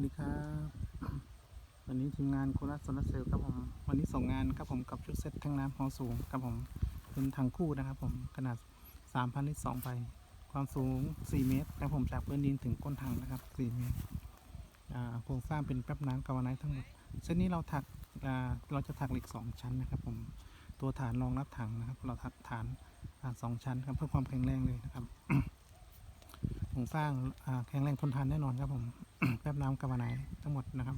วัสดีครับ วันนี้ทีมงานโคราชโซลาเซลล์ครับผม วันนี้ส่งงานครับผมกับชุดเซ็ตแทงน้ำขอสูงครับผม เป็นถังคู่นะครับผม ขนาด 3,000ลิตร2ใบ ความสูง 4 เมตรครับผมจากพื้นดินถึงก้นถังนะครับ 4 เมตร โครงสร้างเป็นแป๊บน้ำกาวไนท์ทั้งหมด เส้นนี้เราถักเราจะถักเหล็ก 2 ชั้นนะครับผม ตัวฐานรองรับถังนะครับ เราถักฐานสองชั้นครับเพื่อความแข็งแรงเลยนะครับ โครงสร้างแข็งแรงทนทานแน่นอนครับผม แป๊บน้ำกาวาไนท์ทั้งหมดนะครับ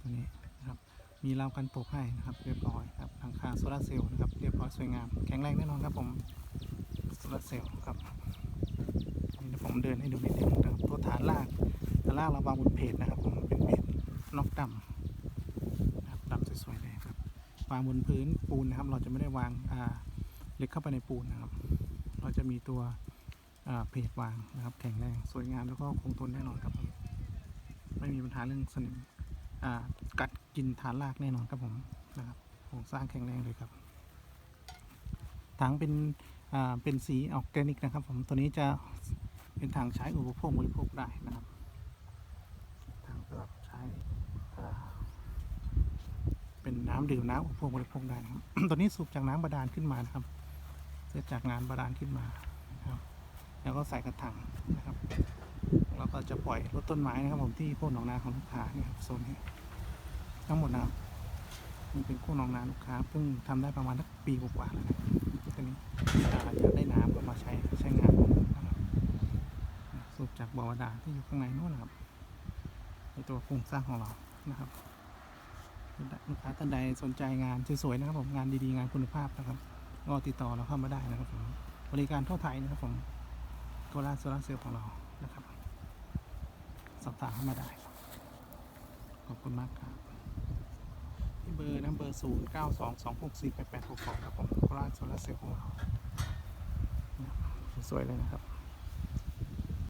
ตัวนี้นะครับ มีราวกันตกให้นะครับ เรียบร้อยครับหลังคาโซลาเซลล์นะครับ เรียบร้อยสวยงาม แข็งแรงแน่นอนครับผมโซลาเซลล์ครับนี่ผมเดินให้ดูนิดนึงนะครับตัวฐานล่างฐานล่างเราวางบนเพจนะครับ ผมเป็นเพจนอกดำนะครับดำสวยๆเลยครับวางบนพื้นปูนนะครับ เราจะไม่ได้วางอ่าเหล็กเข้าไปในปูนนะครับ เราจะมีตัวเพจวางนะครับ แข็งแรงสวยงามแล้วก็คงทนแน่นอนครับผม ไม่มีปัญหาเรื่องสนิมกัดกินฐานรากแน่นอนครับผมนะครับโครงสร้างแข็งแรงเลยครับถังเป็นเป็นสีออร์แกนิกนะครับ ผมตัวนี้จะเป็นถังใช้อุปโภคบริโภคได้นะครับถังสำหรับใช้เป็นน้ำดื่มน้ำอุปโภคบริโภคได้นะครับตัวนี้สูบจากน้ำบาดาลขึ้นมานะครับเสร็จจากงานบาดาลขึ้นมานะครับ แล้วก็ใส่กระถางนะครับ เราก็จะปล่อยรถต้นไม้นะครับผมที่โค่นหนองนาของลูกค้านี่ครับโซนนี้ทั้งหมดนะครับมันเป็นโค่นหนองนาลูกค้าเพิ่งทำได้ประมาณสักปีกว่าๆแล้วนะครับทีนี้อ่าอยากได้น้ำก็มาใช้ใช้งานนะครับสูบจากบ่อบาดาที่อยู่ข้างในนู้นนะครับในตัวโครงสร้างของเรานะครับลูกค้าท่านใดสนใจงานสวยๆนะครับผมงานดีๆงานคุณภาพนะครับก็ติดต่อเราเข้ามาได้นะครับผมบริการทั่วไทยนะครับผมโซลาร์โซลาร์เซลล์ของเรานะครับ สอบถามเข้ามาได้ครับขอบคุณมากครับที่เบอร์นะเบอร์ศูนย์เก้าสองสองหกสี่แปดแปดหกสองครับผมโคราชโซลาร์เซลล์ของเราสวยเลยนะครับ